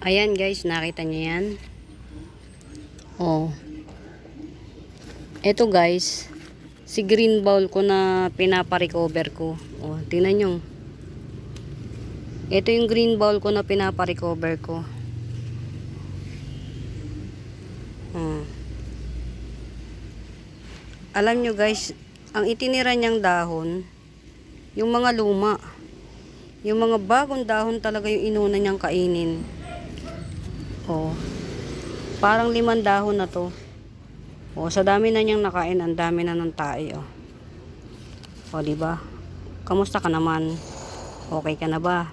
Ayan guys, nakita niyo yan? Oh. Ito guys, si green bowl ko na pinapa-recover ko. Oh, tingnan nyo. Ito yung green bowl ko na pinapa-recover ko. Hmm. Alam nyo guys, ang itinira niyang dahon, yung mga luma. Yung mga bagong dahon talaga yung inuna niyang kainin. Parang limang dahon na to. Oh, sa dami na niyang nakain, ang dami na ng tae, oh. Oh, di ba? Kamusta ka naman? Okay ka na ba?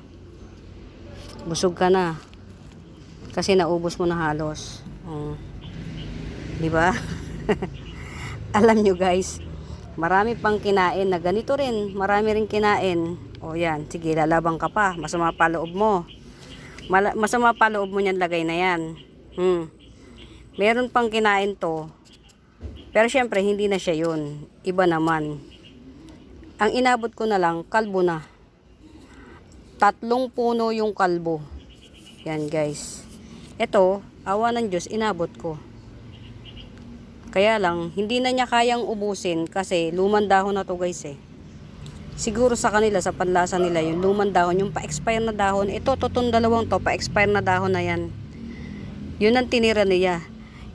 Busog ka na. Kasi naubos mo na halos. Oh. Di ba? Alam nyo guys, marami pang kinain na ganito rin. Marami rin kinain. O yan, sige, lalabang ka pa. Masama pa loob mo. Mala- masama pa loob mo niyan lagay na yan. Hmm. Meron pang kinain to. Pero syempre, hindi na siya yun. Iba naman. Ang inabot ko na lang, kalbo na. Tatlong puno yung kalbo. Yan guys. Ito, awa ng Diyos, inabot ko. Kaya lang, hindi na niya kayang ubusin kasi lumang dahon na to guys eh. Siguro sa kanila, sa panlasa nila, yung lumang dahon, yung pa-expire na dahon, ito, totong dalawang to, pa-expire na dahon na yan. Yun ang tinira niya.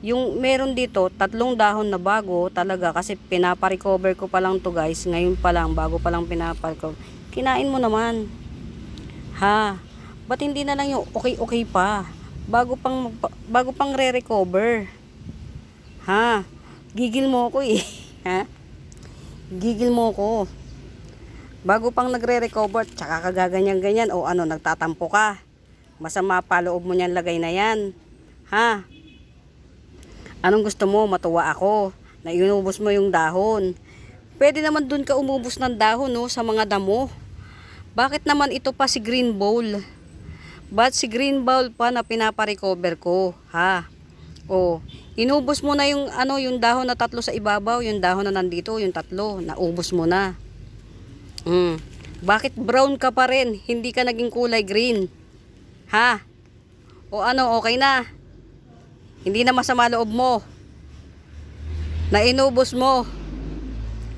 Yung meron dito, tatlong dahon na bago talaga kasi pinapa-recover ko pa lang to guys. Ngayon pa lang, bago pa lang pinapa-recover. Kinain mo naman. Ha? Ba't hindi na lang yung okay-okay pa? Bago pang, bago pang re-recover. Ha? Gigil mo ako eh. Ha? Gigil mo ako. Bago pang nagre-recover, tsaka kagaganyan-ganyan, o ano, nagtatampo ka. Masama pa loob mo niyan lagay na yan. Ha? Anong gusto mo? Matuwa ako. Na inubos mo yung dahon. Pwede naman dun ka umubos ng dahon, no? Sa mga damo. Bakit naman ito pa si green bowl? Ba't si green bowl pa na pinapa-recover ko? Ha? O, inubos mo na yung ano, yung dahon na tatlo sa ibabaw, yung dahon na nandito, yung tatlo, naubos mo na. Mm. Bakit brown ka pa rin? Hindi ka naging kulay green. Ha? O ano, okay na? Hindi na masama loob mo. Na inubos mo.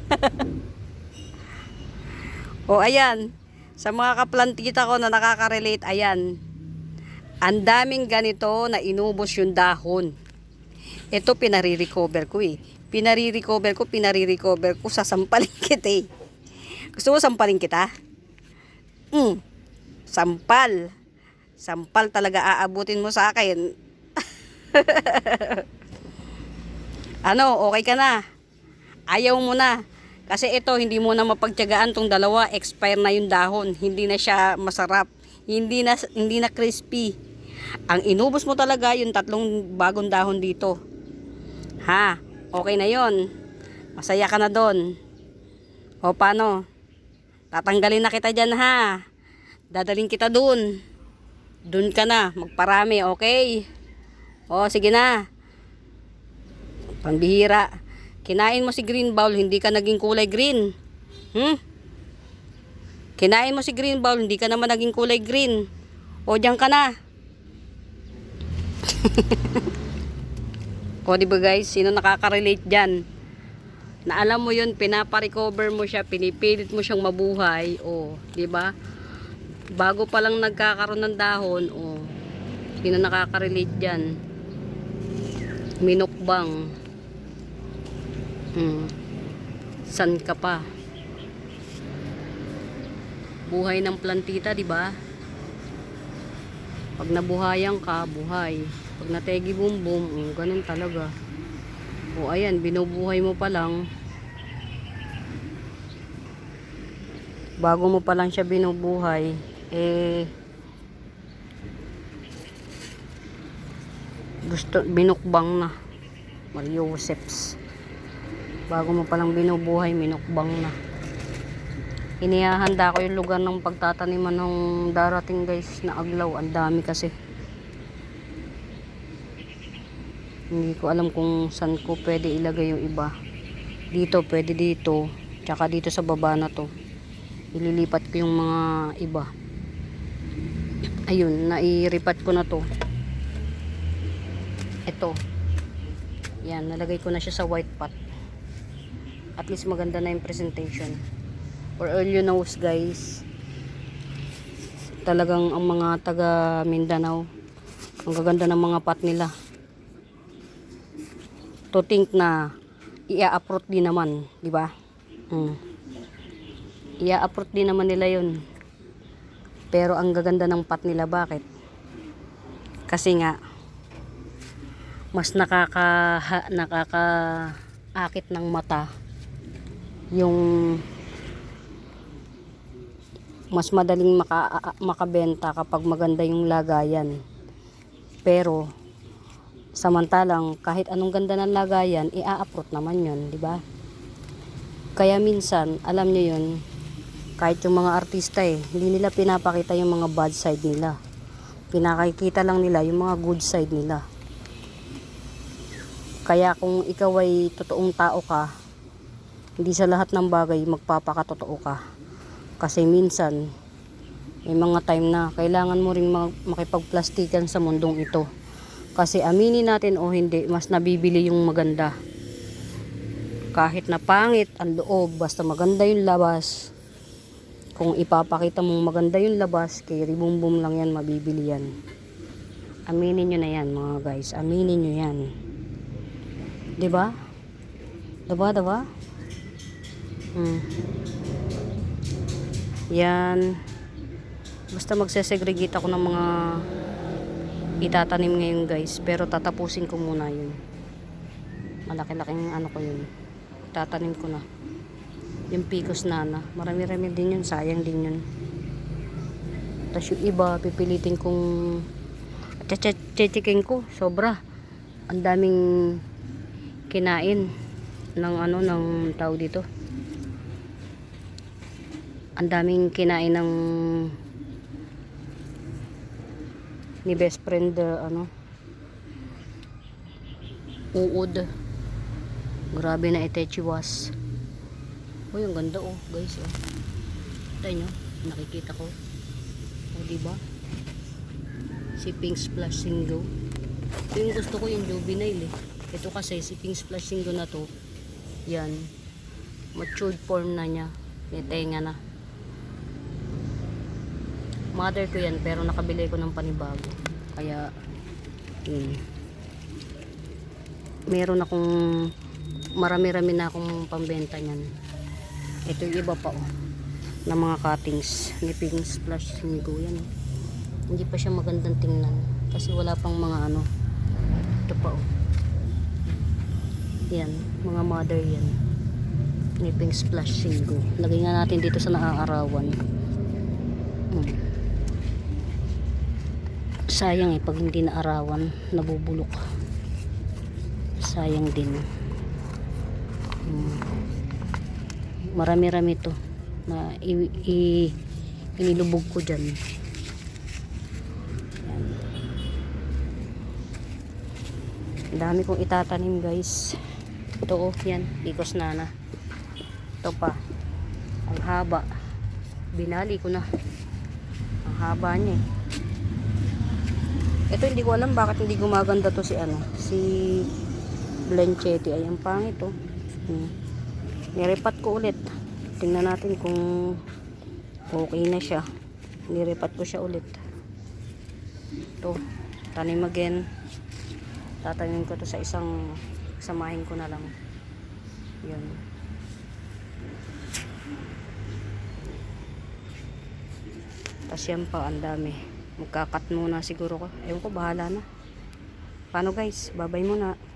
o ayan, sa mga kaplantita ko na nakaka-relate, ayan. Ang daming ganito na inubos yung dahon. Ito pinari-recover ko eh. Pinari-recover ko, pinari-recover ko, sasampalin kita eh. Gusto mo sampalin kita? Hmm. Sampal. Sampal talaga aabutin mo sa akin. ano, okay ka na? Ayaw mo na. Kasi ito, hindi mo na mapagtyagaan tong dalawa. Expire na yung dahon. Hindi na siya masarap. Hindi na, hindi na crispy. Ang inubos mo talaga yung tatlong bagong dahon dito. Ha? Okay na yon. Masaya ka na doon. O paano? Tatanggalin na kita dyan ha. Dadaling kita dun. Dun ka na. Magparami, okay? O, sige na. Pambihira. Kinain mo si green bowl, hindi ka naging kulay green. Hmm? Kinain mo si green bowl, hindi ka naman naging kulay green. O, dyan ka na. o, di ba guys? Sino nakaka-relate dyan? na alam mo yun, pinapa-recover mo siya, pinipilit mo siyang mabuhay, o, di ba? Bago pa lang nagkakaroon ng dahon, o, sino nakaka-relate dyan? Minukbang. Hmm. San ka pa? Buhay ng plantita, di ba? Pag nabuhayan ka, buhay. Pag nategi boom boom, oh, ganun talaga. O ayan, binubuhay mo pa lang. Bago mo pa lang siya binubuhay, eh gusto binukbang na. Mario Josephs. Bago mo pa lang binubuhay, minukbang na. Inihahanda ko yung lugar ng pagtataniman ng darating guys na aglaw. Ang dami kasi. Hindi ko alam kung saan ko pwede ilagay yung iba. Dito, pwede dito. Tsaka dito sa baba na to. Ililipat ko yung mga iba. Ayun, nairipat ko na to. Ito. Yan nalagay ko na siya sa white pot. At least maganda na yung presentation. All you knows guys. Talagang ang mga taga Mindanao ang gaganda ng mga pot nila. To think na ia-uproot din naman di ba? Mm. ia-uproot din naman nila yun. Pero ang gaganda ng pot nila bakit? Kasi nga mas nakaka ha- nakakaakit ng mata yung mas madaling maka, makabenta kapag maganda yung lagayan. Pero samantalang kahit anong ganda ng lagayan, ia-uproot naman 'yon, di ba? Kaya minsan, alam niyo 'yon, kahit yung mga artista eh, hindi nila pinapakita yung mga bad side nila. Pinakikita lang nila yung mga good side nila. Kaya kung ikaw ay totoong tao ka, hindi sa lahat ng bagay magpapakatotoo ka. Kasi minsan, may mga time na kailangan mo ring makipagplastikan sa mundong ito. Kasi aminin natin o hindi, mas nabibili yung maganda. Kahit na pangit ang loob, basta maganda yung labas. Kung ipapakita mong maganda yung labas, kay ribumbum lang yan, mabibili yan. Aminin nyo na yan mga guys, aminin nyo yan. 'Di ba? Diba, diba? Hmm. Yan. Basta magsesegregate ako ng mga itatanim ngayon guys. Pero tatapusin ko muna yun. Malaki-laking ano ko yun. Tatanim ko na. Yung picos nana. Marami-rami din yun. Sayang din yun. Tapos yung iba, pipilitin kong tsetsekin ko. Sobra. Ang daming kinain ng ano ng tao dito. Ang daming kinain ng ni best friend uh, ano uod. Grabe na itechiwas oh yung ganda oh guys oh. Tayo nyo nakikita ko. Oh diba? Si Pink Splash Singo ito yung gusto ko yung juvenile eh. Ito kasi si Pink Splash Singo na to. Yan. Matured form na niya. May tenga na. Mother ko yan pero nakabili ko ng panibago. Kaya yun. Meron akong marami-rami na akong pambenta niyan. Ito yung iba pa oh na mga cuttings ni Pink Splash Singo yan oh. hindi pa siya magandang tingnan kasi wala pang mga ano ito pa oh. Yan mga mother yan. Ni Pink Splash Singo lagay nga natin dito sa naaarawan. Hmm. sayang eh pag hindi naarawan nabubulok. Sayang din. Hmm. marami-rami to na i, i, inilubog ko dyan Yan. Ang dami kong itatanim guys. Ito oh yan. Likos na na. Ito pa. Ang haba. Binali ko na. Ang haba niya eh. Ito hindi ko alam bakit hindi gumaganda to si ano si Blanchetti ay ang pangit oh. Hmm. nirepat ko ulit. Tingnan natin kung okay na siya. Nirepat ko siya ulit. Ito tanim again tatanim ko to sa isang samahin ko na lang. Yun. Tas yan pa ang dami. Magkakat muna siguro ko. Ewan ko bahala na. Paano guys? Babay muna